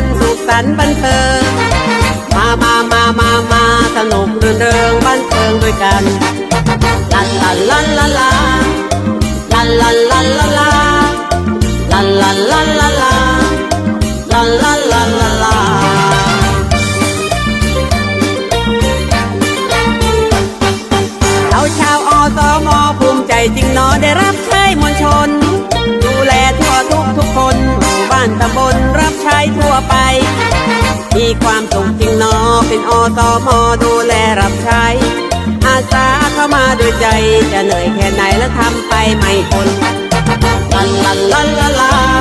านสุขสันต์บันเทิง มามามามามาสนุกรื่นเริงบันเทิงด้วยกันลันลันลันลันลาลันลันลันลันลาลันลันลันลันลาลันลันลันลันลาเราชาวอสมภูมิใจจริงนอะได้ ลรับใช้ทั่วไป มีความสุขจริงนอเป็นอสมดูแลรับใช้ อาสาเข้ามาด้วยใจ จะเหนื่อยแค่ไหนแล้วทำไปไม่ทนลาลาลาลาลา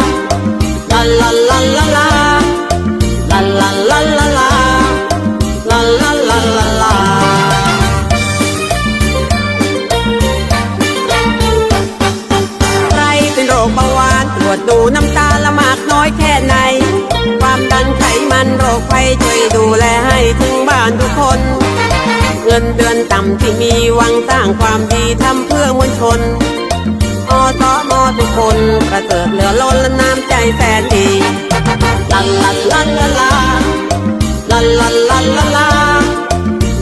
ช่วยดูแลให้ถึงบ้านทุกคน เงินเดือนต่ำที่มีวังสร้างความดีทำเพื่อมวลชนอตมทุกคนกระเติดเหลือล้นและน้ำใจแสนดีลันลันลันลาลาลันลันลันลาลา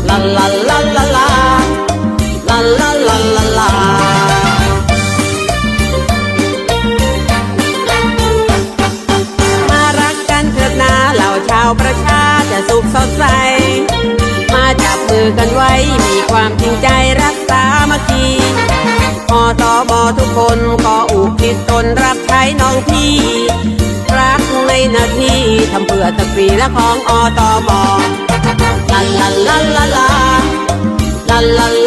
ลันลันลันลาลาลันลันลันลาลามารักกันเถิดนาเหล่าชาวประชา แสุขสดใส มาจับมือกันไว้ มีความจริงใจรักษามาคีพอตอบอทุกคนขออุทิศตนรับใช้น้องพี่ รักในนาทีทำเพื่อตะกีและของอตอบอลาลาลาลาลาลาลา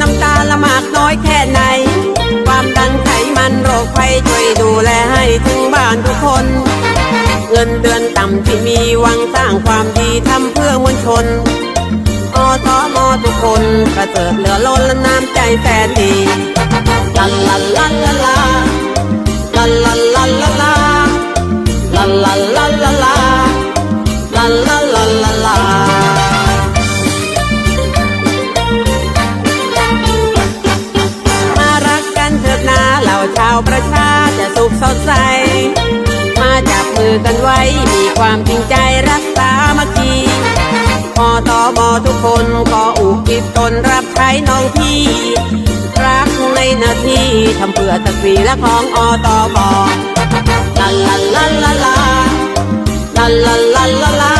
น้ำตาละมากน้อยแค่ไหน ความดันไขมันโรคภัยช่วยดูแลให้ถึงบ้านทุกคน เงินเดือนต่ำที่มีวังสร้างความดีทำเพื่อมวลชนอทอมอทุกคนกระเจิดเหลือล้นและน้ำใจแสนดีลาลาลาลาลาลาลาลาลาลาลาลาลาลาลา สุขสดใส มาจับมือกันไว้ มีความจริงใจรักษามาคีอตบทุกคนก็อุกิบตนรับใช้น้องพี่ รักในหนาที่ทำเพื่อศักดิ์ศรีและของอตบอลาลาลาลาลาลาลาลาลา